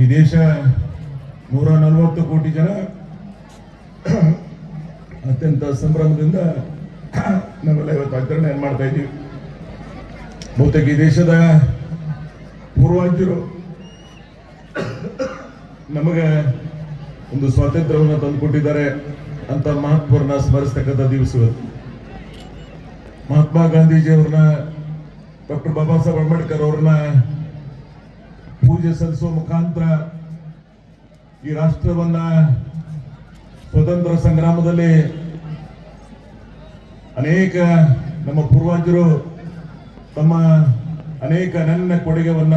ಈ ದೇಶ ನೂರ ನಲವತ್ತು ಕೋಟಿ ಜನ ಅತ್ಯಂತ ಸಂಭ್ರಮದಿಂದ ನಾವೆಲ್ಲ ಇವತ್ತು ಆಚರಣೆ ಮಾಡ್ತಾ ಇದ್ದೀವಿ. ಬಹುತೇಕ ಈ ದೇಶದ ಪೂರ್ವಾಜ್ಯರು ನಮಗೆ ಒಂದು ಸ್ವಾತಂತ್ರ್ಯವನ್ನು ತಂದುಕೊಟ್ಟಿದ್ದಾರೆ ಅಂತ ಮಹಾತ್ಮರನ್ನ ಸ್ಮರಿಸ್ತಕ್ಕಂಥ ದಿವಸ ಇವತ್ತು. ಮಹಾತ್ಮ ಗಾಂಧೀಜಿಯವ್ರನ್ನ ಡಾಕ್ಟರ್ ಬಾಬಾ ಸಾಹೇಬ್ ಅಂಬೇಡ್ಕರ್ ಅವ್ರನ್ನ ಪೂಜೆ ಸಲ್ಲಿಸುವ ಮುಖಾಂತರ ಈ ರಾಷ್ಟ್ರವನ್ನ ಸ್ವತಂತ್ರ ಸಂಗ್ರಾಮದಲ್ಲಿ ಅನೇಕ ನಮ್ಮ ಪೂರ್ವಜರು ತಮ್ಮ ಅನೇಕ ನನ್ನ ಕೊಡುಗೆವನ್ನ,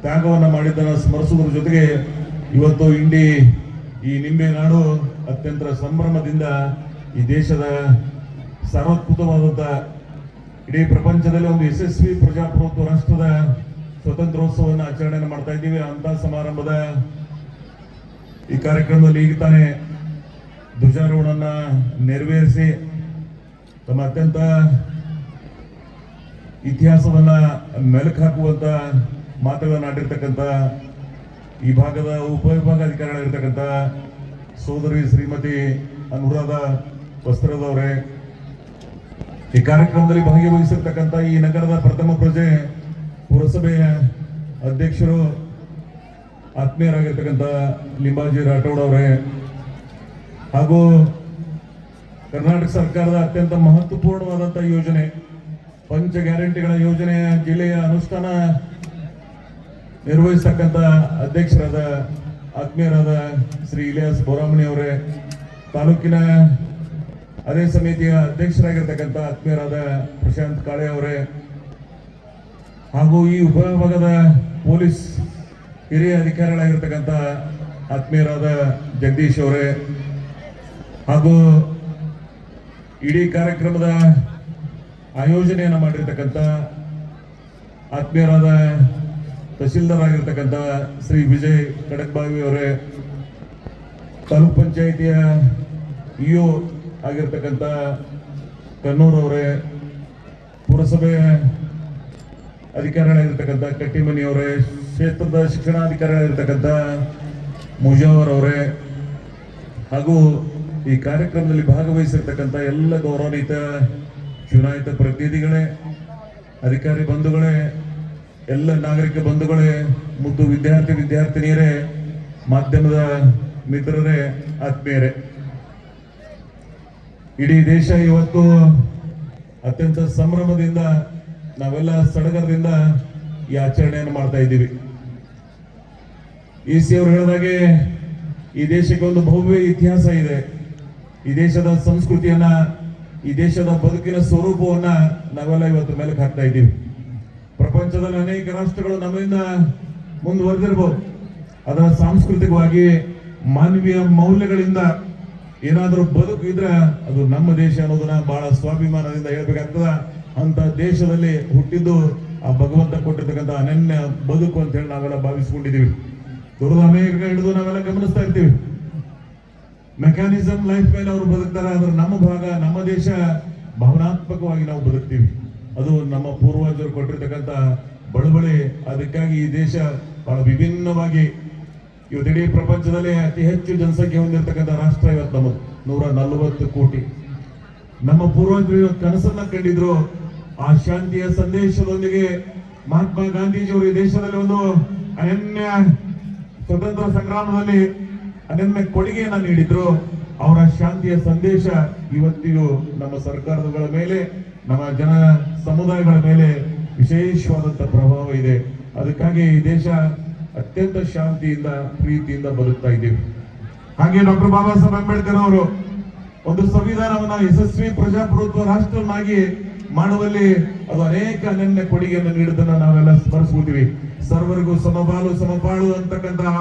ತ್ಯಾಗವನ್ನ ಮಾಡಿದ್ದನ್ನ ಸ್ಮರಿಸುವುದರ ಜೊತೆಗೆ ಇವತ್ತು ಇಂಡಿ ಈ ನಿಂಬೆ ನಾಡು ಅತ್ಯಂತ ಸಂಭ್ರಮದಿಂದ ಈ ದೇಶದ ಸಾರ್ವತ್ಕೃತವಾದಂಥ ಇಡೀ ಪ್ರಪಂಚದಲ್ಲಿ ಒಂದು ಯಶಸ್ವಿ ಪ್ರಜಾಪ್ರಭುತ್ವ ರಾಷ್ಟ್ರದ ಸ್ವತಂತ್ರೋತ್ಸವವನ್ನು ಆಚರಣೆಯನ್ನು ಮಾಡ್ತಾ ಇದ್ದೀವಿ. ಅಂತ ಸಮಾರಂಭದ ಈ ಕಾರ್ಯಕ್ರಮದಲ್ಲಿ ಈಗ ತಾನೇ ಧ್ವಜಾರೋಹಣ ನೆರವೇರಿಸಿ ತಮ್ಮ ಅತ್ಯಂತ ಇತಿಹಾಸವನ್ನ ಮೆಲುಕು ಹಾಕುವಂತ ಮಾತುಗಳನ್ನು ಆಡಿರ್ತಕ್ಕಂಥ ಈ ಭಾಗದ ಉಪವಿಭಾಗಾಧಿಕಾರಿಗಳಿರ್ತಕ್ಕಂಥ ಸೋದರಿ ಶ್ರೀಮತಿ ಅನುರಾಧ ವಸ್ತ್ರದವರೇ ಈ ಕಾರ್ಯಕ್ರಮದಲ್ಲಿ ಭಾಗವಹಿಸಿರ್ತಕ್ಕಂಥ ಈ ನಗರದ ಪ್ರಥಮ ಪ್ರಜೆ ಪುರಸಭೆಯ ಅಧ್ಯಕ್ಷರು, ಆತ್ಮೀಯರಾಗಿರ್ತಕ್ಕಂಥ ಲಿಂಬಾಜಿ ರಾಠೋಡ್ ಅವರೇ, ಹಾಗೂ ಕರ್ನಾಟಕ ಸರ್ಕಾರದ ಅತ್ಯಂತ ಮಹತ್ವಪೂರ್ಣವಾದಂಥ ಯೋಜನೆ, ಪಂಚ ಗ್ಯಾರಂಟಿಗಳ ಯೋಜನೆಯ ಜಿಲ್ಲೆಯ ಅನುಷ್ಠಾನ ನಿರ್ವಹಿಸ್ತಕ್ಕಂಥ ಅಧ್ಯಕ್ಷರಾದ, ಆತ್ಮೀಯರಾದ ಶ್ರೀ ಇಲಿಯಾಸ್ ಬೋರಾಮಣಿ ಅವರೇ, ತಾಲೂಕಿನ ಅದೇ ಸಮಿತಿಯ ಅಧ್ಯಕ್ಷರಾಗಿರ್ತಕ್ಕಂಥ ಆತ್ಮೀಯರಾದ ಪ್ರಶಾಂತ್ ಕಾಳೆ ಅವರೇ ಹಾಗೂ ಈ ಉಪವಿಭಾಗದ ಪೊಲೀಸ್ ಹಿರಿಯ ಅಧಿಕಾರಿಗಳಾಗಿರ್ತಕ್ಕಂಥ ಆತ್ಮೀಯರಾದ ಜಗದೀಶ್ ಅವರೇ ಹಾಗೂ ಇಡೀ ಕಾರ್ಯಕ್ರಮದ ಆಯೋಜನೆಯನ್ನು ಮಾಡಿರ್ತಕ್ಕಂಥ ಆತ್ಮೀಯರಾದ ತಹಶೀಲ್ದಾರ್ ಆಗಿರ್ತಕ್ಕಂಥ ಶ್ರೀ ವಿಜಯ್ ಕಡಕ್ಬಾವಿ ಅವರೇ, ತಾಲೂಕ್ ಪಂಚಾಯಿತಿಯ ಇಒ ಆಗಿರ್ತಕ್ಕಂಥ ಕನ್ನೂರ್ ಅವರೇ, ಪುರಸಭೆಯ ಅಧಿಕಾರಿಗಳಾಗಿರ್ತಕ್ಕಂಥ ಕಟ್ಟಿಮನಿ ಅವರೇ, ಕ್ಷೇತ್ರದ ಶಿಕ್ಷಣಾಧಿಕಾರಿಗಳಾಗಿರ್ತಕ್ಕಂಥ ಮುಜಾವರ್ ಅವರೇ, ಹಾಗೂ ಈ ಕಾರ್ಯಕ್ರಮದಲ್ಲಿ ಭಾಗವಹಿಸಿರ್ತಕ್ಕಂಥ ಎಲ್ಲ ಗೌರವಾನ್ವಿತ ಚುನಾಯಿತ ಪ್ರತಿನಿಧಿಗಳೇ, ಅಧಿಕಾರಿ ಬಂಧುಗಳೇ, ಎಲ್ಲ ನಾಗರಿಕ ಬಂಧುಗಳೇ ಮತ್ತು ವಿದ್ಯಾರ್ಥಿ ವಿದ್ಯಾರ್ಥಿನಿಯರೇ, ಮಾಧ್ಯಮದ ಮಿತ್ರರೇ, ಆತ್ಮೀಯರೇ. ಇಡೀ ದೇಶ ಇವತ್ತು ಅತ್ಯಂತ ಸಂಭ್ರಮದಿಂದ ನಾವೆಲ್ಲ ಸಡಗರದಿಂದ ಈ ಆಚರಣೆಯನ್ನು ಮಾಡ್ತಾ ಇದ್ದೀವಿ. ಈ ಸಿ ಅವರು ಹೇಳಿದಾಗೆ ಈ ದೇಶಕ್ಕೆ ಒಂದು ಭವ್ಯ ಇತಿಹಾಸ ಇದೆ. ಈ ದೇಶದ ಸಂಸ್ಕೃತಿಯನ್ನ, ಈ ದೇಶದ ಬದುಕಿನ ಸ್ವರೂಪವನ್ನ ನಾವೆಲ್ಲ ಇವತ್ತು ಮೇಲೆ ಹಾಕ್ತಾ ಇದ್ದೀವಿ. ಪ್ರಪಂಚದಲ್ಲಿ ಅನೇಕ ರಾಷ್ಟ್ರಗಳು ನಮ್ಮಿಂದ ಮುಂದುವರೆದಿರ್ಬೋದು. ಅದರ ಸಾಂಸ್ಕೃತಿಕವಾಗಿ ಮಾನವೀಯ ಮೌಲ್ಯಗಳಿಂದ ಏನಾದರೂ ಬದುಕು ಇದ್ರೆ ಅದು ನಮ್ಮ ದೇಶ ಅನ್ನೋದನ್ನ ಬಹಳ ಸ್ವಾಭಿಮಾನದಿಂದ ಹೇಳ್ಬೇಕಾಗ್ತದ. ಅಂತ ದೇಶದಲ್ಲಿ ಹುಟ್ಟಿದ್ದು ಆ ಭಗವಂತ ಕೊಟ್ಟಿರ್ತಕ್ಕಂಥ ಅನನ್ಯ ಬದುಕು ಅಂತ ಹೇಳಿ ನಾವೆಲ್ಲ ಭಾವಿಸ್ಕೊಂಡಿದ್ದೀವಿ. ದೊಡ್ಡ ಹಿಡಿದು ನಾವೆಲ್ಲ ಗಮನಿಸ್ತಾ ಇರ್ತೀವಿ. ಮೆಕ್ಯಾನಿಸಮ್ ಲೈಫ್ ಮೇಲೆ ಅವರು ಬದುಕ್ತಾರೆ, ಆದ್ರೆ ನಮ್ಮ ಭಾಗ, ನಮ್ಮ ದೇಶ ಭಾವನಾತ್ಮಕವಾಗಿ ನಾವು ಬದುಕ್ತೀವಿ. ಅದು ನಮ್ಮ ಪೂರ್ವಜರು ಕೊಟ್ಟಿರ್ತಕ್ಕಂಥ ಬಳುವಳಿ. ಅದಕ್ಕಾಗಿ ಈ ದೇಶ ಬಹಳ ವಿಭಿನ್ನವಾಗಿ ಇವತ್ತಿಡೀ ಪ್ರಪಂಚದಲ್ಲಿ ಅತಿ ಹೆಚ್ಚು ಜನಸಂಖ್ಯೆ ಹೊಂದಿರತಕ್ಕಂಥ ರಾಷ್ಟ್ರ ಇವತ್ತು ನಮ್ಮದು. ನೂರ ನಲವತ್ತು ಕೋಟಿ. ನಮ್ಮ ಪೂರ್ವಜರು ಕನಸನ್ನ ಕಂಡಿದ್ರು. ಆ ಶಾಂತಿಯ ಸಂದೇಶದೊಂದಿಗೆ ಮಹಾತ್ಮ ಗಾಂಧೀಜಿಯವರು ಈ ದೇಶದಲ್ಲಿ ಒಂದು ಅನನ್ಯ ಸ್ವತಂತ್ರ ಸಂಗ್ರಾಮದಲ್ಲಿ ಅನನ್ಯ ಕೊಡುಗೆಯನ್ನ ನೀಡಿದ್ರು. ಅವರ ಶಾಂತಿಯ ಸಂದೇಶ ಇವತ್ತಿಗೂ ನಮ್ಮ ಸರ್ಕಾರಗಳ ಮೇಲೆ, ನಮ್ಮ ಜನ ಸಮುದಾಯಗಳ ಮೇಲೆ ವಿಶೇಷವಾದಂತ ಪ್ರಭಾವ ಇದೆ. ಅದಕ್ಕಾಗಿ ಈ ದೇಶ ಅತ್ಯಂತ ಶಾಂತಿಯಿಂದ, ಪ್ರೀತಿಯಿಂದ ಬದುಕ್ತಾ ಇದ್ದೀವಿ. ಹಾಗೆ ಡಾಕ್ಟರ್ ಬಾಬಾ ಸಾಹೇಬ್ ಅಂಬೇಡ್ಕರ್ ಅವರು ಒಂದು ಸಂವಿಧಾನವನ್ನು ಯಶಸ್ವಿ ಪ್ರಜಾಪ್ರಭುತ್ವ ರಾಷ್ಟ್ರವನ್ನಾಗಿ ಮಾಡುವಲ್ಲಿ ಅದು ಅನೇಕ ಅನನ್ಯ ಕೊಡುಗೆಯನ್ನು ನೀಡುವುದನ್ನು ನಾವೆಲ್ಲ ಸ್ಮರಿಸ್ಕೊಳ್ತೀವಿ. ಸರ್ವರಿಗೂ ಸಮಬಾಲು, ಸಮಬಾಳು ಅಂತಕ್ಕಂತಹ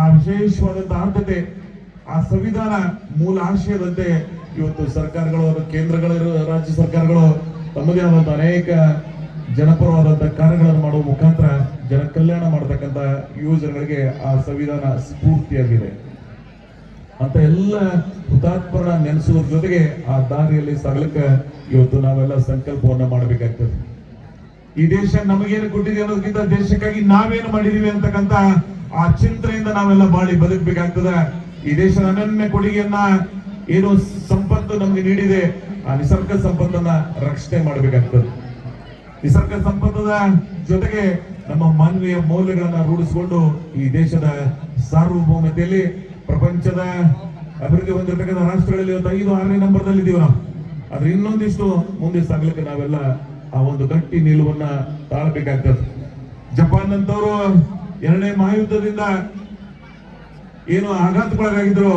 ಆ ವಿಶೇಷವಾದಂತಹ ಆದ್ಯತೆ, ಆ ಸಂವಿಧಾನ ಮೂಲ ಆಶಯದಂತೆ ಇವತ್ತು ಸರ್ಕಾರಗಳು ಕೇಂದ್ರಗಳು ರಾಜ್ಯ ಸರ್ಕಾರಗಳು ತಮ್ಮದೇ ಆದಂತಹ ಅನೇಕ ಜನಪರವಾದಂತಹ ಕಾರ್ಯಗಳನ್ನು ಮಾಡುವ ಮುಖಾಂತರ ಜನ ಕಲ್ಯಾಣ ಮಾಡತಕ್ಕಂತ ಯೋಜನೆಗಳಿಗೆ ಆ ಸಂವಿಧಾನ ಸ್ಫೂರ್ತಿಯಾಗಿದೆ. ಅಂತ ಎಲ್ಲ ಹುತಾತ್ಮರನ್ನ ನೆನೆಸುವ ಜೊತೆಗೆ ಆ ದಾರಿಯಲ್ಲಿ ಸಾಗಲಿಕ್ಕೆ ಇವತ್ತು ನಾವೆಲ್ಲ ಸಂಕಲ್ಪವನ್ನ ಮಾಡಬೇಕಾಗ್ತದೆ. ಈ ದೇಶ ನಮಗೇನು ಕೊಟ್ಟಿದೆ ಅನ್ನೋದಕ್ಕಿಂತ ದೇಶಕ್ಕಾಗಿ ನಾವೇನು ಮಾಡಿದೀವಿ ಅಂತಕ್ಕಂತ ಆ ಚಿಂತನೆಯಿಂದ ನಾವೆಲ್ಲ ಬಾಳಿ ಬದುಕಬೇಕಾಗ್ತದೆ. ಈ ದೇಶದ ಅನನ್ಯ ಕೊಡುಗೆಯನ್ನ ಏನು ಸಂಪತ್ತು ನಮ್ಗೆ ನೀಡಿದೆ, ಆ ನಿಸರ್ಗ ಸಂಪತ್ತನ್ನ ರಕ್ಷಣೆ ಮಾಡಬೇಕಾಗ್ತದೆ. ನಿಸರ್ಗ ಸಂಪತ್ತದ ಜೊತೆಗೆ ನಮ್ಮ ಮಾನವೀಯ ಮೌಲ್ಯಗಳನ್ನ ರೂಢಿಸಿಕೊಂಡು ಈ ದೇಶದ ಸಾರ್ವಭೌಮತೆಯಲ್ಲಿ ಪ್ರಪಂಚದ ಅಭಿವೃದ್ಧಿ ಹೊಂದಿರತಕ್ಕಂಥ ರಾಷ್ಟ್ರಗಳಲ್ಲಿ ಇವತ್ತು ಐದು, ಆರನೇ ನಂಬರ್ದಲ್ಲಿ ಇದೀವಿ ನಾವು. ಆದ್ರೆ ಇನ್ನೊಂದಿಷ್ಟು ಮುಂದೆ ಸಾಗ್ಲಿಕ್ಕೆ ನಾವೆಲ್ಲ ಆ ಒಂದು ಗಟ್ಟಿ ನಿಲುವನ್ನ ತಾಳ್ಬೇಕಾಗ್ತದೆ. ಜಪಾನ್ ಅಂತವರು ಎರಡನೇ ಮಹಾಯುದ್ಧದಿಂದ ಏನು ಆಘಾತಕ್ಕೊಳಗಾಗಿದ್ರು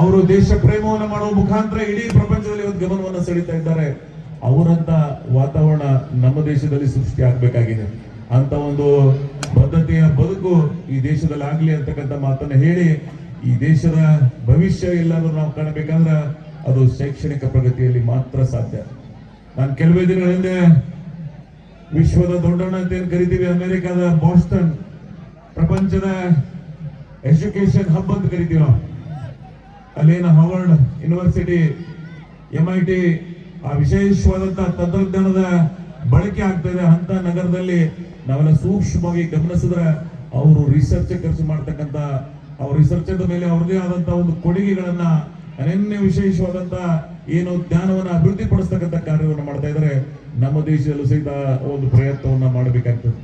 ಅವರು ದೇಶ ಪ್ರೇಮವನ್ನು ಮಾಡುವ ಮುಖಾಂತರ ಇಡೀ ಪ್ರಪಂಚದಲ್ಲಿ ಇವತ್ತು ಗಮನವನ್ನು ಸೆಳೀತಾ ಇದ್ದಾರೆ. ಅವರಂತ ವಾತಾವರಣ ನಮ್ಮ ದೇಶದಲ್ಲಿ ಸೃಷ್ಟಿ ಆಗ್ಬೇಕಾಗಿದೆ. ಅಂತ ಒಂದು ಬದ್ಧತೆಯ ಬದುಕು ಈ ದೇಶದಲ್ಲಿ ಆಗ್ಲಿ ಅಂತಕ್ಕಂಥ ಮಾತನ್ನ ಹೇಳಿ ಈ ದೇಶದ ಭವಿಷ್ಯ ಎಲ್ಲಾದ್ರೂ ನಾವು ಕಾಣಬೇಕಂದ್ರ ಅದು ಶೈಕ್ಷಣಿಕ ಪ್ರಗತಿಯಲ್ಲಿ ಮಾತ್ರ ಸಾಧ್ಯ. ನಾನು ಕೆಲವೇ ದಿನಗಳ ಹಿಂದೆ ವಿಶ್ವದ ದೊಡ್ಡಣ್ಣ ಅಂತ ಏನು ಕರಿತೀವಿ ಅಮೆರಿಕದ ಬಾಸ್ಟನ್ ಪ್ರಪಂಚದ ಎಜುಕೇಶನ್ ಹಬ್ ಅಂತ ಕರಿತೀವಿ ನಾವು. ಅಲ್ಲೇನ Harvard university M I T ಆ ವಿಶೇಷವಾದಂತಹ ತಂತ್ರಜ್ಞಾನದ ಬಳಕೆ ಆಗ್ತಾ ಇದೆ ಅಂತ ನಗರದಲ್ಲಿ ನಾವೆಲ್ಲ ಸೂಕ್ಷ್ಮವಾಗಿ ಗಮನಿಸಿದ್ರೆ ಅವರು ರಿಸರ್ಚ್ ಖರ್ಚು ಮಾಡ್ತಕ್ಕಂಥ ಅವ್ರ ರಿಸರ್ಚ್ ಮೇಲೆ ಅವ್ರದೇ ಆದಂತ ಒಂದು ಕೊಡುಗೆಗಳನ್ನ, ಅನನ್ಯ ವಿಶೇಷವಾದಂತ ಏನು ಜ್ಞಾನವನ್ನ ಅಭಿವೃದ್ಧಿ ಪಡಿಸ್ತಕ್ಕಂಥ ಕಾರ್ಯವನ್ನು ಮಾಡ್ತಾ ಇದ್ರೆ ನಮ್ಮ ದೇಶದಲ್ಲೂ ಸಹಿತ ಒಂದು ಪ್ರಯತ್ನವನ್ನ ಮಾಡಬೇಕಾಗ್ತದೆ.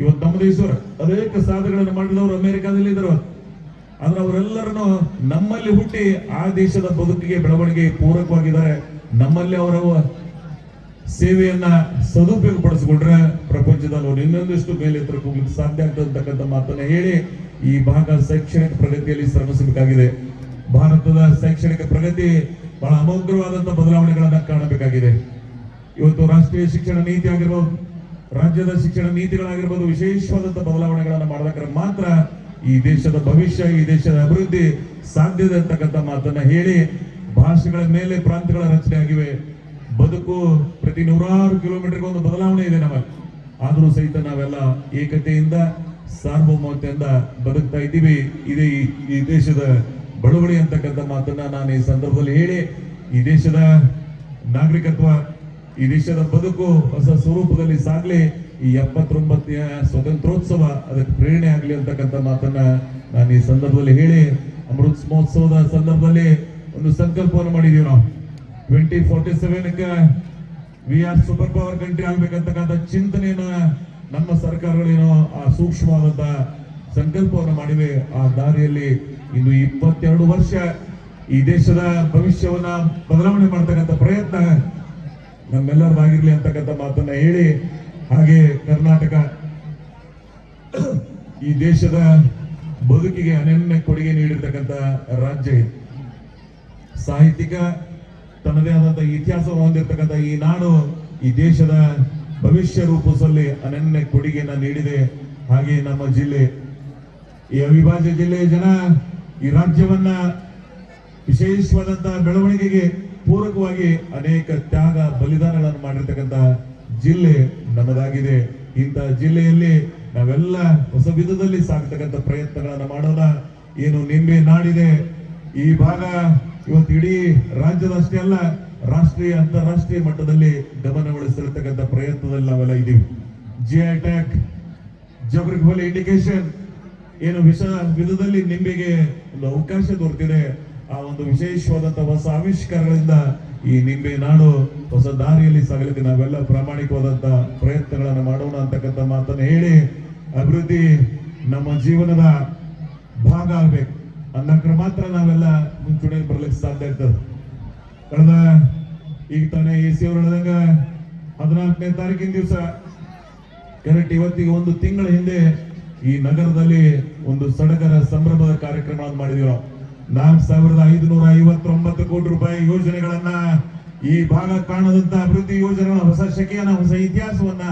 ಇವತ್ತು ನಮ್ಮ ದೇಶದವರು ಅನೇಕ ಸಾಧನೆಗಳನ್ನು ಮಾಡಿದವರು ಅಮೆರಿಕಾದಲ್ಲಿ ಇದ್ರು ಆದ್ರೆ ಅವರೆಲ್ಲರನ್ನು ನಮ್ಮಲ್ಲಿ ಹುಟ್ಟಿ ಆ ದೇಶದ ಬದುಕಿಗೆ ಬೆಳವಣಿಗೆ ಪೂರಕವಾಗಿದ್ದಾರೆ. ನಮ್ಮಲ್ಲಿ ಅವರ ಸೇವೆಯನ್ನ ಸದುಪಯೋಗ ಪಡಿಸಿಕೊಂಡ್ರೆ ಪ್ರಪಂಚದಲ್ಲಿ ಅವ್ರು ಇನ್ನೊಂದಿಷ್ಟು ಮೇಲೆ ಎತ್ತರಕ್ಕೆ ಹೋಗ್ಲಿಕ್ಕೆ ಸಾಧ್ಯ ಆಗ್ತದೆ ಅಂತಕ್ಕಂಥ ಮಾತನ್ನ ಹೇಳಿ ಈ ಭಾಗ ಶೈಕ್ಷಣಿಕ ಪ್ರಗತಿಯಲ್ಲಿ ಶ್ರಮಿಸಬೇಕಾಗಿದೆ. ಭಾರತದ ಶೈಕ್ಷಣಿಕ ಪ್ರಗತಿ ಬಹಳ ಅಮೋಘವಾದಂತಹ ಬದಲಾವಣೆಗಳನ್ನ ಕಾಣಬೇಕಾಗಿದೆ. ಇವತ್ತು ರಾಷ್ಟ್ರೀಯ ಶಿಕ್ಷಣ ನೀತಿ ಆಗಿರ್ಬೋದು, ರಾಜ್ಯದ ಶಿಕ್ಷಣ ನೀತಿಗಳಾಗಿರ್ಬೋದು ವಿಶೇಷವಾದಂತಹ ಬದಲಾವಣೆಗಳನ್ನ ಮಾಡಬೇಕಾದ್ರೆ ಮಾತ್ರ ಈ ದೇಶದ ಭವಿಷ್ಯ, ಈ ದೇಶದ ಅಭಿವೃದ್ಧಿ ಸಾಧ್ಯತೆ ಅಂತಕ್ಕಂಥ ಮಾತನ್ನ ಹೇಳಿ ಭಾಷೆಗಳ ಮೇಲೆ ಪ್ರಾಂತ್ಯಗಳ ರಚನೆ ಆಗಿವೆ. ಬದುಕು ಪ್ರತಿ ನೂರಾರು ಕಿಲೋಮೀಟರ್ಗೆ ಒಂದು ಬದಲಾವಣೆ ಇದೆ ನಮ್ಮಲ್ಲಿ. ಆದರೂ ಸಹಿತ ನಾವೆಲ್ಲ ಏಕತೆಯಿಂದ ಸಾರ್ವಭೌಮತೆಯಿಂದ ಬದುಕ್ತಾ ಇದ್ದೀವಿ. ಇದೇ ಈ- ದೇಶದ ಬಳುವಳಿ ಅಂತಕ್ಕಂಥ ಮಾತನ್ನ ನಾನು ಈ ಸಂದರ್ಭದಲ್ಲಿ ಹೇಳಿ, ಈ ದೇಶದ ನಾಗರಿಕತ್ವ, ಈ ದೇಶದ ಬದುಕು ಹೊಸ ಸ್ವರೂಪದಲ್ಲಿ ಸಾಗಲಿ, ಈ ಎಪ್ಪತ್ತೊಂಬತ್ತನೆಯ ಸ್ವತಂತ್ರೋತ್ಸವ ಅದಕ್ಕೆ ಪ್ರೇರಣೆ ಆಗಲಿ ಅಂತಕ್ಕಂಥ ಮಾತನ್ನ ನಾನು ಈ ಸಂದರ್ಭದಲ್ಲಿ ಹೇಳಿ, ಅಮೃತ್ ಮಹೋತ್ಸವದ ಸಂದರ್ಭದಲ್ಲಿ ಒಂದು ಸಂಕಲ್ಪವನ್ನು ಮಾಡಿದೀವಿ ನಾವು. Twenty forty ಸೆವೆನ್ಗೆ we are super power country ಆಗ್ಬೇಕಂತಕ್ಕಂಥ ಚಿಂತನೆಯನ್ನ ನಮ್ಮ ಸರ್ಕಾರಗಳೇನೋ ಆ ಸೂಕ್ಷ್ಮವಾದಂತ ಸಂಕಲ್ಪವನ್ನು ಮಾಡಿವೆ. ಆ ದಾರಿಯಲ್ಲಿ ಇನ್ನು ಇಪ್ಪತ್ತೆರಡು ವರ್ಷ ಈ ದೇಶದ ಭವಿಷ್ಯವನ್ನ ಬದಲಾವಣೆ ಮಾಡ್ತಕ್ಕಂಥ ಪ್ರಯತ್ನ ನಮ್ಮೆಲ್ಲರದಾಗಿರ್ಲಿ ಅಂತಕ್ಕಂಥ ಮಾತನ್ನ ಹೇಳಿ, ಹಾಗೆ ಕರ್ನಾಟಕ ಈ ದೇಶದ ಬದುಕಿಗೆ ಅನನ್ಯ ಕೊಡುಗೆ ನೀಡಿರ್ತಕ್ಕಂಥ ರಾಜ್ಯ ಸಾಹಿತ್ಯಿಕ, ತನ್ನದೇ ಆದಂತಹ ಇತಿಹಾಸವನ್ನು ಹೊಂದಿರತಕ್ಕಂಥ ಈ ನಾಡು ಈ ದೇಶದ ಭವಿಷ್ಯ ರೂಪಿಸಲ್ಲಿ ಅನನ್ಯ ಕೊಡುಗೆಯನ್ನ ನೀಡಿದೆ. ಹಾಗೆ ನಮ್ಮ ಜಿಲ್ಲೆ, ಈ ಅವಿಭಾಜ್ಯ ಜಿಲ್ಲೆಯ ಜನ ಈ ರಾಜ್ಯವನ್ನ ವಿಶೇಷವಾದಂತಹ ಬೆಳವಣಿಗೆಗೆ ಪೂರಕವಾಗಿ ಅನೇಕ ತ್ಯಾಗ ಬಲಿದಾನಗಳನ್ನು ಮಾಡಿರ್ತಕ್ಕಂಥ ಜಿಲ್ಲೆ ನಮ್ಮದಾಗಿದೆ ಇಂತಹ ಜಿಲ್ಲೆಯಲ್ಲಿ ನಾವೆಲ್ಲ ಹೊಸ ವಿಧದಲ್ಲಿ ಸಾಗತಕ್ಕಂಥ ಪ್ರಯತ್ನಗಳನ್ನು ಮಾಡೋಣ. ಏನು ನಿಂಬೆ ನಾಡಿದೆ. ಈ ಭಾಗ ಇವತ್ತು ಇಡೀ ರಾಜ್ಯದಷ್ಟೇ ಅಲ್ಲ, ರಾಷ್ಟ್ರೀಯ, ಅಂತಾರಾಷ್ಟ್ರೀಯ ಮಟ್ಟದಲ್ಲಿ ಗಮನಗೊಳಿಸಿರ್ತಕ್ಕಂಥ ಪ್ರಯತ್ನದಲ್ಲಿ ನಾವೆಲ್ಲ ಇದ್ದೀವಿ. G I tag geographical indication ಏನು ವಿಷ ವಿಧದಲ್ಲಿ ನಿಂಬೆಗೆ ಒಂದು ಅವಕಾಶ ದೊರೆತಿದೆ. ಆ ಒಂದು ವಿಶೇಷವಾದಂತಹ ಹೊಸ ಆವಿಷ್ಕಾರಗಳಿಂದ ಈ ನಿಂಬೆ ನಾಡು ಹೊಸ ದಾರಿಯಲ್ಲಿ ಸಾಗಲಿಕ್ಕೆ ನಾವೆಲ್ಲ ಪ್ರಾಮಾಣಿಕವಾದಂತ ಪ್ರಯತ್ನಗಳನ್ನು ಮಾಡೋಣ ಅಂತಕ್ಕಂಥ ಮಾತನ್ನು ಹೇಳಿ ಅಭಿವೃದ್ಧಿ ನಮ್ಮ ಜೀವನದ ಭಾಗ ಆಗ್ಬೇಕು. ಅನ್ನಕ್ಕೆ ಮಾತ್ರ ನಾವೆಲ್ಲ ಮುಂಚೂಣಿಯಲ್ಲಿ ಬರ್ಲಿಕ್ಕೆ ಸಾಧ್ಯ ಆಗ್ತದೆ. ಕಳೆದ ಈಗ ತಾನೇ ಎ ಸಿ ಅವರು ಹೇಳಿದಂಗ ಹದಿನಾಲ್ಕನೇ ತಾರೀಕಿನ ದಿವಸ ಕರೆಕ್ಟ್ ಇವತ್ತಿಗೆ ಒಂದು ತಿಂಗಳ ಹಿಂದೆ ಈ ನಗರದಲ್ಲಿ ಒಂದು ಸಡಗರ ಸಂಭ್ರಮದ ಕಾರ್ಯಕ್ರಮವನ್ನು ಮಾಡಿದೀವಿ. ನಾವು ನಾಲ್ಕು ಸಾವಿರದ ಐದುನೂರ ಐವತ್ತೊಂಬತ್ತು ಕೋಟಿ ರೂಪಾಯಿ ಯೋಜನೆಗಳನ್ನ ಈ ಭಾಗ ಕಾಣದಂತ ಅಭಿವೃದ್ಧಿ ಯೋಜನೆಗಳ ಹೊಸ ಶಕೆಯನ್ನ, ಹೊಸ ಇತಿಹಾಸವನ್ನ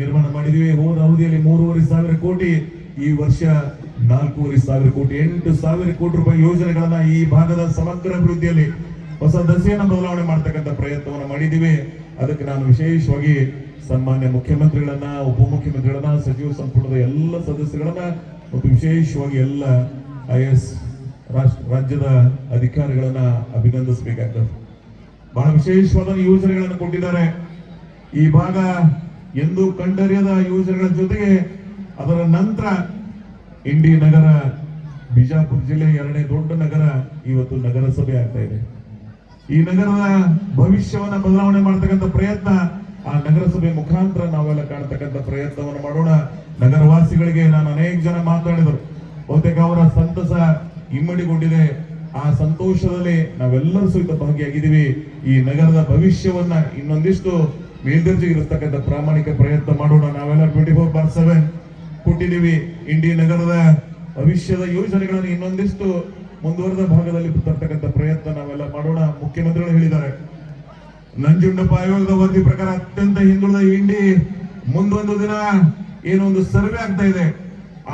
ನಿರ್ಮಾಣ ಮಾಡಿದೀವಿ. ಹೋದ ಅವಧಿಯಲ್ಲಿ ಮೂರುವರೆ ಸಾವಿರ ಕೋಟಿ, ಈ ವರ್ಷ ನಾಲ್ಕೂವರೆ ಸಾವಿರ ಕೋಟಿ, ಎಂಟು ಸಾವಿರ ಕೋಟಿ ರೂಪಾಯಿ ಯೋಜನೆಗಳನ್ನ ಈ ಭಾಗದ ಸಮಗ್ರ ಅಭಿವೃದ್ಧಿಯಲ್ಲಿ ಹೊಸ ದಸೆಯನ್ನ ಬದಲಾವಣೆ ಮಾಡ್ತಕ್ಕಂಥ ಪ್ರಯತ್ನವನ್ನು ಮಾಡಿದ್ದೀವಿ ಅದಕ್ಕೆ ನಾನು ವಿಶೇಷವಾಗಿ ಸನ್ಮಾನ್ಯ ಮುಖ್ಯಮಂತ್ರಿಗಳನ್ನ, ಉಪಮುಖ್ಯಮಂತ್ರಿಗಳನ್ನ, ಸಚಿವ ಸಂಪುಟದ ಎಲ್ಲ ಸದಸ್ಯರುಗಳನ್ನ, ಮತ್ತು ವಿಶೇಷವಾಗಿ ಎಲ್ಲ ಐ ಎಸ್ ರಾಜ್ಯದ ಅಧಿಕಾರಿಗಳನ್ನ ಅಭಿನಂದಿಸಬೇಕಾಗ್ತದೆ. ಬಹಳ ವಿಶೇಷವಾದ ಯೋಜನೆಗಳನ್ನು ಕೊಟ್ಟಿದ್ದಾರೆ. ಈ ಭಾಗ ಎಂದು ಕಂಡರಿಯದ ಯೋಜನೆಗಳ ಜೊತೆಗೆ ಅದರ ನಂತರ ಇಂಡಿ ನಗರ, ಬಿಜಾಪುರ ಜಿಲ್ಲೆ ಎರಡನೇ ದೊಡ್ಡ ನಗರ ಇವತ್ತು ನಗರಸಭೆ ಆಗ್ತಾ ಇದೆ. ಈ ನಗರದ ಭವಿಷ್ಯವನ್ನ ಬದಲಾವಣೆ ಮಾಡತಕ್ಕಂಥ ಪ್ರಯತ್ನ ಆ ನಗರಸಭೆ ಮುಖಾಂತರ ನಾವೆಲ್ಲ ಕಾಣ್ತಕ್ಕಂಥ ಪ್ರಯತ್ನವನ್ನು ಮಾಡೋಣ. ನಗರವಾಸಿಗಳಿಗೆ ನಾನು ಅನೇಕ ಜನ ಮಾತಾಡಿದರು. ಬಹುತೇಕ ಅವರ ಸಂತಸ ಇಮ್ಮಡಿಗೊಂಡಿದೆ. ಆ ಸಂತೋಷದಲ್ಲಿ ನಾವೆಲ್ಲರೂ ಸಹಿತ ಭಾಗಿಯಾಗಿದ್ದೀವಿ. ಈ ನಗರದ ಭವಿಷ್ಯವನ್ನ ಇನ್ನೊಂದಿಷ್ಟು ಮೇಲ್ದರ್ಜೆಗಿರತಕ್ಕಂಥ ಪ್ರಾಮಾಣಿಕ ಪ್ರಯತ್ನ ಮಾಡೋಣ. ನಾವೆಲ್ಲ ಟ್ವೆಂಟಿ ಫೋರ್ ಬಾರ್ ಸೆವೆನ್ ಕೊಟ್ಟಿದ್ದೀವಿ ಇಂಡಿ ನಗರದ ಭವಿಷ್ಯದ ಯೋಜನೆಗಳನ್ನು ಇನ್ನೊಂದಿಷ್ಟು ಮುಂದುವರೆದ ಭಾಗದಲ್ಲಿ ತರ್ತಕ್ಕಂಥ ಪ್ರಯತ್ನ ನಾವೆಲ್ಲ ಮಾಡೋಣ. ಮುಖ್ಯಮಂತ್ರಿಗಳು ಹೇಳಿದ್ದಾರೆ. ನಂಜುಂಡಪ್ಪ ಆಯೋಗದ ವರದಿ ಪ್ರಕಾರ ಅತ್ಯಂತ ಹಿಂದುಳಿದ ಇಂಡಿ ಮುಂದೊಂದು ದಿನ ಏನೊಂದು ಸರ್ವೆ ಆಗ್ತಾ ಇದೆ.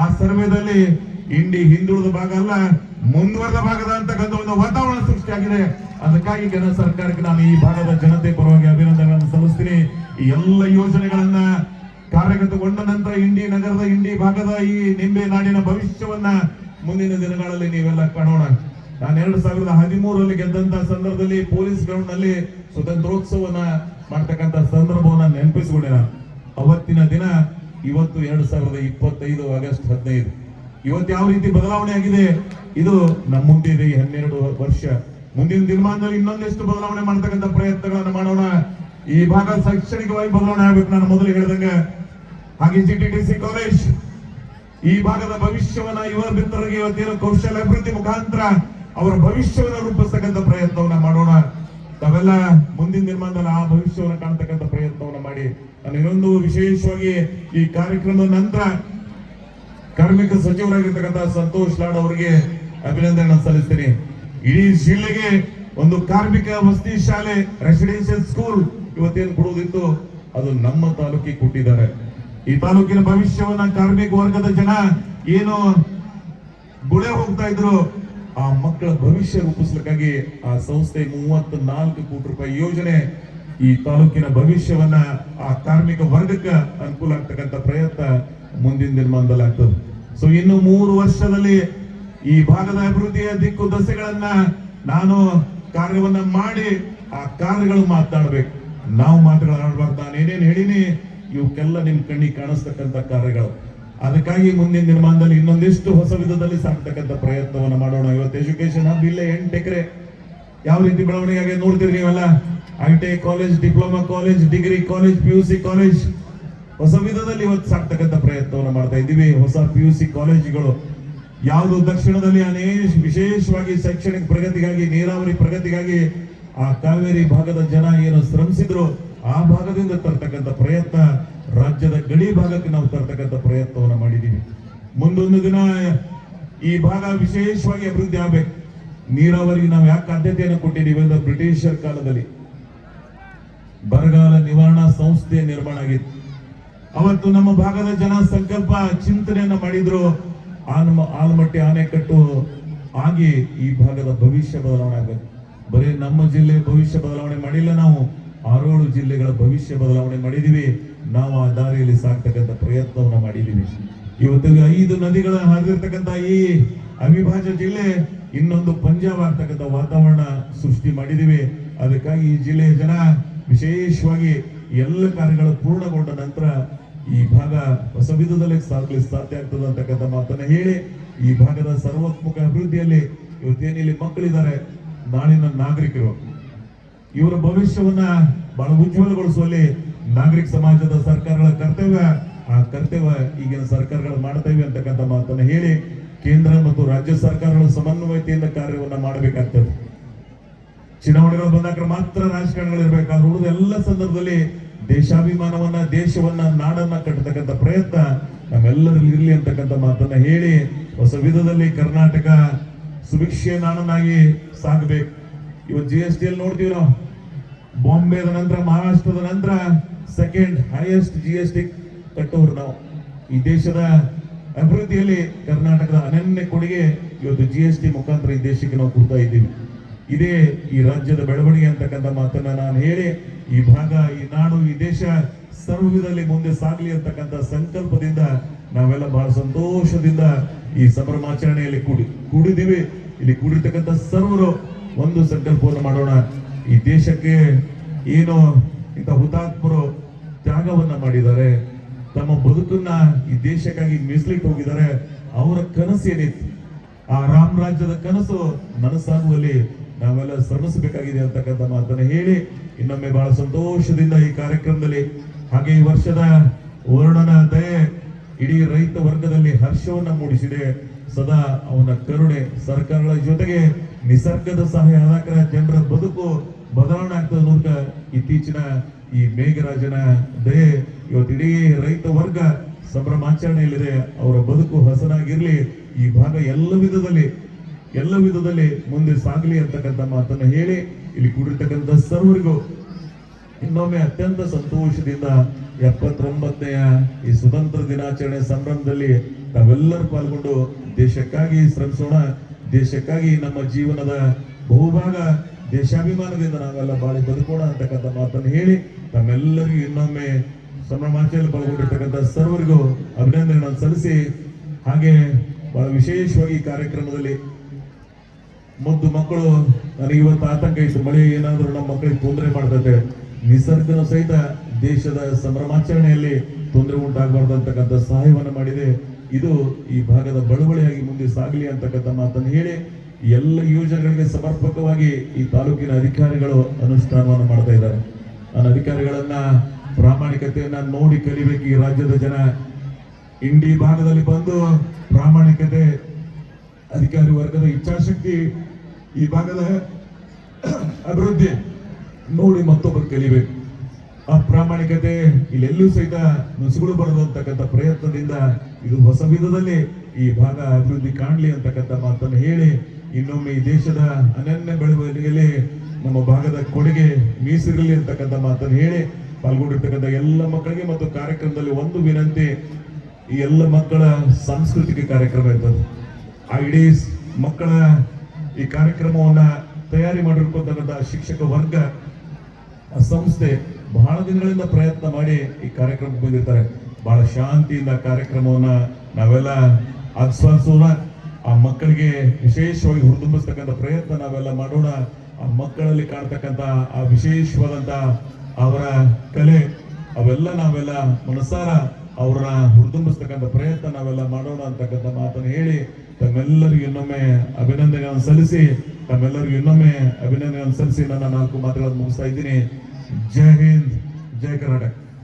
ಆ ಸರ್ವೆದಲ್ಲಿ ಇಂಡಿ ಹಿಂದುಳಿದ ಭಾಗ ಅಲ್ಲ, ಮುಂದುವರೆದ ಭಾಗದ ಅಂತಕ್ಕಂಥ ಒಂದು ವಾತಾವರಣ ಸೃಷ್ಟಿಯಾಗಿದೆ ಅದಕ್ಕಾಗಿ ಕೇಂದ್ರ ಸರ್ಕಾರಕ್ಕೆ ನಾನು ಈ ಭಾಗದ ಜನತೆ ಪರವಾಗಿ ಅಭಿನಂದನೆಗಳನ್ನು ಸಲ್ಲಿಸ್ತೀನಿ. ಈ ಎಲ್ಲ ಯೋಜನೆಗಳನ್ನ ಕಾರ್ಯಗತಗೊಂಡ ನಂತರ ಇಂಡಿ ನಗರದ ಇಂಡಿ ಭಾಗದ ಈ ನಿಂಬೆ ನಾಡಿನ ಭವಿಷ್ಯವನ್ನ ಮುಂದಿನ ದಿನಗಳಲ್ಲಿ ನೀವೆಲ್ಲ ಕಾಣೋಣ. ನಾನು ಎರಡು ಸಾವಿರದ ಹದಿಮೂರರಲ್ಲಿ ಗೆದ್ದಂತ ಸಂದರ್ಭದಲ್ಲಿ ಪೊಲೀಸ್ ಗ್ರೌಂಡ್ನಲ್ಲಿ ಸ್ವತಂತ್ರೋತ್ಸವನ ಮಾಡ್ತಕ್ಕಂಥ ಸಂದರ್ಭವನ್ನ ನೆನಪಿಸಿಕೊಂಡೆ ನಾನು ಅವತ್ತಿನ ದಿನ ಇವತ್ತು ಎರಡು ಸಾವಿರದ ಇಪ್ಪತ್ತೈದು ಆಗಸ್ಟ್ ಹದಿನೈದು. ಇವತ್ತು ಯಾವ ರೀತಿ ಬದಲಾವಣೆ ಆಗಿದೆ? ಇದು ನಮ್ಮ ಮುಂದಿದೆ ಈ ಹನ್ನೆರಡು ವರ್ಷ. ಮುಂದಿನ ದಿನಮಾನದಲ್ಲಿ ಇನ್ನೊಂದಿಷ್ಟು ಬದಲಾವಣೆ ಮಾಡ್ತಕ್ಕಂಥ ಪ್ರಯತ್ನಗಳನ್ನು ಮಾಡೋಣ. ಈ ಭಾಗ ಶೈಕ್ಷಣಿಕವಾಗಿ ಬದಲಾವಣೆ ಆಗ್ಬೇಕು ನಾನು ಮೊದಲು ಹೇಳಿದಂಗ. ಹಾಗೆ G T T C college ಈ ಭಾಗದ ಭವಿಷ್ಯವನ್ನ ಯುವ ಮಿತ್ರರಿಗೆ ಇವತ್ತೇನು ಕೌಶಲ್ಯ ಅಭಿವೃದ್ಧಿ ಮುಖಾಂತರ ಅವರ ಭವಿಷ್ಯವನ್ನ ರೂಪಿಸ್ತಕ್ಕಂಥ ಪ್ರಯತ್ನವನ್ನ ಮಾಡೋಣ ಮುಂದಿನ ನಿರ್ಮಾಣದಲ್ಲಿ ಆ ಭವಿಷ್ಯವನ್ನು ಕಾಣ್ತಕ್ಕಂಥ ಪ್ರಯತ್ನವನ್ನು ಮಾಡಿ, ನಾನು ಇನ್ನೊಂದು ವಿಶೇಷವಾಗಿ ಈ ಕಾರ್ಯಕ್ರಮದ ನಂತರ ಕಾರ್ಮಿಕ ಸಚಿವರಾಗಿರ್ತಕ್ಕಂಥ ಸಂತೋಷ್ ಲಾಡ್ ಅವರಿಗೆ ಅಭಿನಂದನೆ ಸಲ್ಲಿಸ್ತೀನಿ. ಇಡೀ ಜಿಲ್ಲೆಗೆ ಒಂದು ಕಾರ್ಮಿಕ ವಸತಿ ಶಾಲೆ ರೆಸಿಡೆನ್ಷಿಯಲ್ ಸ್ಕೂಲ್ ಇವತ್ತೇನು ಕೊಡುವುದಿತ್ತು, ಅದು ನಮ್ಮ ತಾಲೂಕಿಗೆ ಕೊಟ್ಟಿದ್ದಾರೆ. ಈ ತಾಲೂಕಿನ ಭವಿಷ್ಯವನ್ನ ಕಾರ್ಮಿಕ ವರ್ಗದ ಜನ ಏನು ಗುಳೆ ಹೋಗ್ತಾ ಇದ್ರು ಆ ಮಕ್ಕಳ ಭವಿಷ್ಯ ರೂಪಿಸ್ಲಿಕ್ಕಾಗಿ ಆ ಸಂಸ್ಥೆ ಮೂವತ್ತ ನಾಲ್ಕು ಕೋಟಿ ರೂಪಾಯಿ ಯೋಜನೆ ಈ ತಾಲೂಕಿನ ಭವಿಷ್ಯವನ್ನ ಆ ಕಾರ್ಮಿಕ ವರ್ಗಕ್ಕೆ ಅನುಕೂಲ ಆಗ್ತಕ್ಕಂಥ ಪ್ರಯತ್ನ ಮುಂದಿನ ದಿನಮಾನದಲ್ಲಿ ಆಗ್ತದೆ. ಸೊ ಇನ್ನು ಮೂರು ವರ್ಷದಲ್ಲಿ ಈ ಭಾಗದ ಅಭಿವೃದ್ಧಿಯ ದಿಕ್ಕು ದಸೆಗಳನ್ನ ನಾನು ಕಾರ್ಯವನ್ನ ಮಾಡಿ ಆ ಕಾರ್ಯಗಳು ಮಾತಾಡ್ಬೇಕು. ನಾವು ಮಾತುಗಳಾಡ್ಬಾರ್ದು ನಾನು ಏನೇನು ಹೇಳಿನಿ, ಇವಕ್ಕೆಲ್ಲ ನಿಮ್ ಕಣ್ಣಿಗೆ ಕಾಣಿಸ್ತಕ್ಕಂಥ ಕಾರ್ಯಗಳು. ಅದಕ್ಕಾಗಿ ಮುಂದಿನ ನಿರ್ಮಾಣದಲ್ಲಿ ಇನ್ನೊಂದಿಷ್ಟು ಹೊಸ ವಿಧದಲ್ಲಿ ಸಾಕ್ತಕ್ಕಂಥ ಪ್ರಯತ್ನವನ್ನು ಮಾಡೋಣ. ಇವತ್ತು ಎಜುಕೇಶನ್ ಹಬ್ ಇಲ್ಲೇ ಎಂಟು ಎಕರೆ. ಯಾವ ರೀತಿ ಬೆಳವಣಿಗೆ ಆಗಿ ನೋಡ್ತೀರಿ ನೀವೆಲ್ಲ? I T I college diploma college degree college P U C college ಹೊಸ ವಿಧದಲ್ಲಿ ಇವತ್ತು ಸಾಕ್ತಕ್ಕಂಥ ಪ್ರಯತ್ನವನ್ನು ಮಾಡ್ತಾ ಇದ್ದೀವಿ. ಹೊಸ ಪಿ ಯು ಸಿ ಕಾಲೇಜುಗಳು ಯಾವುದು? ದಕ್ಷಿಣದಲ್ಲಿ ಅನೇಕ ವಿಶೇಷವಾಗಿ ಶೈಕ್ಷಣಿಕ ಪ್ರಗತಿಗಾಗಿ, ನೀರಾವರಿ ಪ್ರಗತಿಗಾಗಿ ಆ ಕಾವೇರಿ ಭಾಗದ ಜನ ಏನು ಶ್ರಮಿಸಿದ್ರು, ಆ ಭಾಗದಿಂದ ತರ್ತಕ್ಕಂಥ ಪ್ರಯತ್ನ ರಾಜ್ಯದ ಗಡಿ ಭಾಗಕ್ಕೆ ನಾವು ತರ್ತಕ್ಕಂಥ ಪ್ರಯತ್ನವನ್ನು ಮಾಡಿದ್ದೀವಿ ಮುಂದೊಂದು ದಿನ ಈ ಭಾಗ ವಿಶೇಷವಾಗಿ ಅಭಿವೃದ್ಧಿ ಆಗ್ಬೇಕು. ನೀರಾವರಿಗೆ ನಾವು ಯಾಕೆ ಆದ್ಯತೆಯನ್ನು ಕೊಟ್ಟಿದ್ದೀವಿ ಅಂದ್ರೆ ಬ್ರಿಟಿಷರ್ ಕಾಲದಲ್ಲಿ ಬರಗಾಲ ನಿವಾರಣಾ ಸಂಸ್ಥೆ ನಿರ್ಮಾಣ ಆಗಿತ್ತು. ಅವತ್ತು ನಮ್ಮ ಭಾಗದ ಜನ ಸಂಕಲ್ಪ, ಚಿಂತನೆಯನ್ನ ಮಾಡಿದ್ರು. ಆಲ್ಮ ಆಲ್ಮಟ್ಟಿ ಆನೆಕಟ್ಟು ಆಗಿ ಈ ಭಾಗದ ಭವಿಷ್ಯ ಬದಲಾವಣೆ ಆಗಬೇಕು. ಬರೀ ನಮ್ಮ ಜಿಲ್ಲೆ ಭವಿಷ್ಯ ಬದಲಾವಣೆ ಮಾಡಿಲ್ಲ ನಾವು, ಆರೋಳು ಜಿಲ್ಲೆಗಳ ಭವಿಷ್ಯ ಬದಲಾವಣೆ ಮಾಡಿದೀವಿ. ನಾವು ಆ ದಾರಿಯಲ್ಲಿ ಸಾಕ್ತಕ್ಕಂಥ ಪ್ರಯತ್ನವನ್ನ ಮಾಡಿದೀವಿ ಇವತ್ತು ಐದು ನದಿಗಳ ಹರಿದಿರ್ತಕ್ಕಂಥ ಈ ಅವಿಭಾಜ್ಯ ಜಿಲ್ಲೆ ಇನ್ನೊಂದು ಪಂಜಾಬ್ ಆಗ್ತಕ್ಕಂಥ ವಾತಾವರಣ ಸೃಷ್ಟಿ ಮಾಡಿದ್ದೀವಿ. ಅದಕ್ಕಾಗಿ ಈ ಜಿಲ್ಲೆಯ ಜನ ವಿಶೇಷವಾಗಿ ಎಲ್ಲ ಕಾರ್ಯಗಳು ಪೂರ್ಣಗೊಂಡ ನಂತರ ಈ ಭಾಗ ಹೊಸ ವಿಧದಲ್ಲಿ ಸಾಗಲಿಕ್ಕೆ ಸಾಧ್ಯ ಆಗ್ತದೆ ಅಂತಕ್ಕಂಥ ಮಾತನ್ನ ಹೇಳಿ ಈ ಭಾಗದ ಸರ್ವೋತ್ಮುಖ ಅಭಿವೃದ್ಧಿಯಲ್ಲಿ ಇವತ್ತೇನಿಲ್ಲಿ ಮಕ್ಕಳಿದ್ದಾರೆ, ನಾಳಿನ ನಾಗರಿಕರು. ಇವರ ಭವಿಷ್ಯವನ್ನ ಬಹಳ ಉಜ್ವಲಗೊಳಿಸುವಲ್ಲಿ ನಾಗರಿಕ ಸಮಾಜದ ಸರ್ಕಾರಗಳ ಕರ್ತವ್ಯ, ಆ ಕರ್ತವ್ಯ ಈಗಿನ ಸರ್ಕಾರಗಳು ಮಾಡ್ತೇವೆ ಅಂತಕ್ಕಂಥ ಮಾತನ್ನ ಹೇಳಿ ಕೇಂದ್ರ ಮತ್ತು ರಾಜ್ಯ ಸರ್ಕಾರಗಳು ಸಮನ್ವಯತೆಯಿಂದ ಕಾರ್ಯವನ್ನು ಮಾಡಬೇಕಾಗ್ತದೆ. ಚುನಾವಣೆಗಳು ಬಂದಾಗ ಮಾತ್ರ ರಾಜಕಾರಣಗಳು ಇರಬೇಕಾದ್ರೆ ಉಳಿದ ಎಲ್ಲ ಸಂದರ್ಭದಲ್ಲಿ ದೇಶಾಭಿಮಾನವನ್ನ, ದೇಶವನ್ನ, ನಾಡನ್ನ ಕಟ್ಟತಕ್ಕಂಥ ಪ್ರಯತ್ನ ನಮ್ಮೆಲ್ಲರಲ್ಲಿ ಇರಲಿ ಅಂತಕ್ಕಂಥ ಮಾತನ್ನ ಹೇಳಿ ಹೊಸ ವಿಧದಲ್ಲಿ ಕರ್ನಾಟಕ ಸುಭಿಕ್ಷೆ ನಾಡನ್ನಾಗಿ ಸಾಗಬೇಕು. ಇವತ್ತು ಜಿ ಎಸ್ ಟಿ ಅಲ್ಲಿ ನೋಡ್ತೀವಿ ನಾವು. ಬಾಂಬೆದ ನಂತರ ಮಹಾರಾಷ್ಟ್ರದ ನಂತರ second highest G S T ಕಟ್ಟೋರು ನಾವು. ಈ ದೇಶದ ಅಭಿವೃದ್ಧಿಯಲ್ಲಿ ಕರ್ನಾಟಕದ ಅನನ್ಯ ಕೊಡುಗೆ ಇವತ್ತು ಜಿ ಎಸ್ ಟಿ ಮುಖಾಂತರ ಈ ದೇಶಕ್ಕೆ ನಾವು ಕೊಡ್ತಾ ಇದ್ದೀವಿ. ಇದೇ ಈ ರಾಜ್ಯದ ಬೆಳವಣಿಗೆ ಅಂತಕ್ಕಂಥ ಮಾತನ್ನ ನಾನು ಹೇಳಿ, ಈ ಭಾಗ, ಈ ನಾಡು, ಈ ದೇಶ ಸರ್ವವಿಧದಲ್ಲಿ ಮುಂದೆ ಸಾಗಲಿ ಅಂತಕ್ಕಂಥ ಸಂಕಲ್ಪದಿಂದ ನಾವೆಲ್ಲ ಬಹಳ ಸಂತೋಷದಿಂದ ಈ ಸಂಭ್ರಮಾಚರಣೆಯಲ್ಲಿ ಕೂಡಿ, ಕೂಡಿದ್ದೀವಿ. ಇಲ್ಲಿ ಕೂಡಿರ್ತಕ್ಕಂಥ ಸರ್ವರು ಒಂದು ಸಂಕಲ್ಪವನ್ನು ಮಾಡೋಣ. ಈ ದೇಶಕ್ಕೆ ಏನು ಇಂಥ ಹುತಾತ್ಮರು ತ್ಯಾಗವನ್ನ ಮಾಡಿದ್ದಾರೆ, ತಮ್ಮ ಬದುಕನ್ನ ಈ ದೇಶಕ್ಕಾಗಿ ಮೀಸಲಿಟ್ಟು ಹೋಗಿದ್ದಾರೆ, ಅವರ ಕನಸು ಏನಿತ್ತು? ಆ ರಾಮ್ ರಾಜ್ಯದ ಕನಸು ನನಸಾಗುವಲ್ಲಿ ನಾವೆಲ್ಲ ಶ್ರಮಿಸಬೇಕಾಗಿದೆ ಅಂತಕ್ಕಂಥ ಮಾತನ್ನ ಹೇಳಿ, ಇನ್ನೊಮ್ಮೆ ಬಹಳ ಸಂತೋಷದಿಂದ ಈ ಕಾರ್ಯಕ್ರಮದಲ್ಲಿ, ಹಾಗೆ ಈ ವರ್ಷದ ವರ್ಣನ ದಯೆ ಇಡೀ ರೈತ ವರ್ಗದಲ್ಲಿ ಹರ್ಷವನ್ನ ಮೂಡಿಸಿದೆ. ಸದಾ ಅವನ ಕರುಣೆ ಸರ್ಕಾರಗಳ ಜೊತೆಗೆ ನಿಸರ್ಗದ ಸಹಾಯ ಜನರ ಬದುಕು ಬದಲಾವಣೆ ಆಗ್ತದೆ ಇತ್ತೀಚಿನ ಈ ಮೇಘರಾಜನ ದಯೆ ಇವತ್ತು ರೈತ ವರ್ಗ ಸಂಭ್ರಮಾಚರಣೆಯಲ್ಲಿದೆ. ಅವರ ಬದುಕು ಹಸನಾಗಿರ್ಲಿ, ಈ ಭಾಗ ಎಲ್ಲ ವಿಧದಲ್ಲಿ ಎಲ್ಲ ವಿಧದಲ್ಲಿ ಮುಂದೆ ಸಾಗಲಿ ಅಂತಕ್ಕಂಥ ಮಾತನ್ನ ಹೇಳಿ, ಇಲ್ಲಿ ಕೂಡಿರ್ತಕ್ಕಂಥ ಸರ್ವರಿಗೂ ಇನ್ನೊಮ್ಮೆ ಅತ್ಯಂತ ಸಂತೋಷದಿಂದ ಎಪ್ಪತ್ತೊಂಬತ್ತನೆಯ ಈ ಸ್ವತಂತ್ರ ದಿನಾಚರಣೆ ಸಂಭ್ರಮದಲ್ಲಿ ನಾವೆಲ್ಲರೂ ಪಾಲ್ಗೊಂಡು ದೇಶಕ್ಕಾಗಿ ಶ್ರಮಿಸೋಣ, ದೇಶಕ್ಕಾಗಿ ನಮ್ಮ ಜೀವನದ ಬಹುಭಾಗ ದೇಶಾಭಿಮಾನದಿಂದ ನಾವೆಲ್ಲ ಬಾಳಿ ಬದುಕೋಣ ಅಂತಕ್ಕಂಥ ಮಾತನ್ನು ಹೇಳಿ ತಮ್ಮೆಲ್ಲರಿಗೂ ಇನ್ನೊಮ್ಮೆ ಸಂಭ್ರಮಾಚರಣೆ ಪಾಲ್ಗೊಂಡಿರ್ತಕ್ಕಂಥ ಸರ್ವರಿಗೂ ಅಭಿನಂದನೆಗಳನ್ನು ಸಲ್ಲಿಸಿ, ಹಾಗೆ ಬಹಳ ವಿಶೇಷವಾಗಿ ಕಾರ್ಯಕ್ರಮದಲ್ಲಿ ಮುದ್ದು ಮಕ್ಕಳು, ನನಗೆ ಇವತ್ತು ಆತಂಕ ಇತ್ತು, ಮಳೆ ಏನಾದರೂ ನಮ್ಮ ಮಕ್ಕಳಿಗೆ ತೊಂದರೆ ಮಾಡ್ತದೆ ನಿಸರ್ಗನ ಸಹಿತ ದೇಶದ ಸಂಭ್ರಮಾಚರಣೆಯಲ್ಲಿ ತೊಂದರೆ ಉಂಟಾಗಬಾರ್ದು ಅಂತಕ್ಕಂಥ ಸಹಾಯವನ್ನು ಮಾಡಿದೆ. ಇದು ಈ ಭಾಗದ ಬಳುವಳಿಯಾಗಿ ಮುಂದೆ ಸಾಗಲಿ ಅಂತಕ್ಕಂಥ ಮಾತನ್ನು ಹೇಳಿ ಎಲ್ಲ ಯೋಜನೆಗಳಿಗೆ ಸಮರ್ಪಕವಾಗಿ ಈ ತಾಲೂಕಿನ ಅಧಿಕಾರಿಗಳು ಅನುಷ್ಠಾನವನ್ನು ಮಾಡ್ತಾ ಇದ್ದಾರೆ. ನನ್ನ ಅಧಿಕಾರಿಗಳನ್ನ, ಪ್ರಾಮಾಣಿಕತೆಯನ್ನ ನೋಡಿ ಕಲಿಬೇಕು ಈ ರಾಜ್ಯದ ಜನ. ಇಂಡಿ ಭಾಗದಲ್ಲಿ ಬಂದು ಪ್ರಾಮಾಣಿಕತೆ, ಅಧಿಕಾರಿ ವರ್ಗದ ಇಚ್ಛಾಶಕ್ತಿ ಈ ಭಾಗದ ಅಭಿವೃದ್ಧಿ ನೋಡಿ ಮತ್ತೊಬ್ಬರು ಕಲಿಬೇಕು. ಆ ಪ್ರಾಮಾಣಿಕತೆ ಇಲ್ಲೆಲ್ಲೂ ಸಹಿತ ನುಸುಗಳು ಬರದು ಅಂತಕ್ಕಂಥ ಪ್ರಯತ್ನದಿಂದ ಇದು ಹೊಸ ವಿಧದಲ್ಲಿ ಈ ಭಾಗ ಅಭಿವೃದ್ಧಿ ಕಾಣಲಿ ಅಂತಕ್ಕಂಥ ಮಾತನ್ನು ಹೇಳಿ ಇನ್ನೊಮ್ಮೆ ಈ ದೇಶದ ಅನನ್ಯ ಬೆಳವಣಿಗೆಯಲ್ಲಿ ನಮ್ಮ ಭಾಗದ ಕೊಡುಗೆ ಮೀಸಿರಲಿ ಅಂತಕ್ಕಂಥ ಮಾತನ್ನು ಹೇಳಿ ಪಾಲ್ಗೊಂಡಿರ್ತಕ್ಕಂಥ ಎಲ್ಲ ಮಕ್ಕಳಿಗೆ ಮತ್ತು ಕಾರ್ಯಕ್ರಮದಲ್ಲಿ ಒಂದು ವಿನಂತಿ, ಈ ಎಲ್ಲ ಮಕ್ಕಳ ಸಾಂಸ್ಕೃತಿಕ ಕಾರ್ಯಕ್ರಮ ಇರ್ತದೆ. ಆ ಇಡೀ ಮಕ್ಕಳ ಈ ಕಾರ್ಯಕ್ರಮವನ್ನ ತಯಾರಿ ಮಾಡಿರ್ತಕ್ಕಂಥ ಶಿಕ್ಷಕ ವರ್ಗ ಆ ಸಂಸ್ಥೆ ಬಹಳ ದಿನಗಳಿಂದ ಪ್ರಯತ್ನ ಮಾಡಿ ಈ ಕಾರ್ಯಕ್ರಮಕ್ಕೆ ಬಂದಿರ್ತಾರೆ. ಬಹಳ ಶಾಂತಿಯಿಂದ ಕಾರ್ಯಕ್ರಮವನ್ನ ನಾವೆಲ್ಲ ಆಸ್ವಾದಿಸೋಣ. ಆ ಮಕ್ಕಳಿಗೆ ವಿಶೇಷವಾಗಿ ಹುರಿದುಂಬಿಸ್ತಕ್ಕಂಥ ಪ್ರಯತ್ನ ನಾವೆಲ್ಲ ಮಾಡೋಣ. ಆ ಮಕ್ಕಳಲ್ಲಿ ಕಾಣ್ತಕ್ಕಂಥ ಆ ವಿಶೇಷವಾದಂತ ಅವರ ಕಲೆ, ಅವೆಲ್ಲ ನಾವೆಲ್ಲ ಮನಸ್ಸಾರ ಅವ್ರನ್ನ ಹುರಿದುಂಬಿಸ್ತಕ್ಕಂಥ ಪ್ರಯತ್ನ ನಾವೆಲ್ಲ ಮಾಡೋಣ ಅಂತಕ್ಕಂಥ ಮಾತನ್ನು ಹೇಳಿ ತಮ್ಮೆಲ್ಲರಿಗೂ ಇನ್ನೊಮ್ಮೆ ಅಭಿನಂದನೆಗಳನ್ನು ಸಲ್ಲಿಸಿ, ತಮ್ಮೆಲ್ಲರಿಗೂ ಇನ್ನೊಮ್ಮೆ ಅಭಿನಂದನೆಗಳನ್ನು ಸಲ್ಲಿಸಿ ನನ್ನ ನಾಲ್ಕು ಮಾತುಗಳನ್ನು ಮುಗಿಸ್ತಾ ಇದ್ದೀನಿ. ಜೈ ಹಿಂದ್, ಜೈ ಕರ್ನಾಟಕ.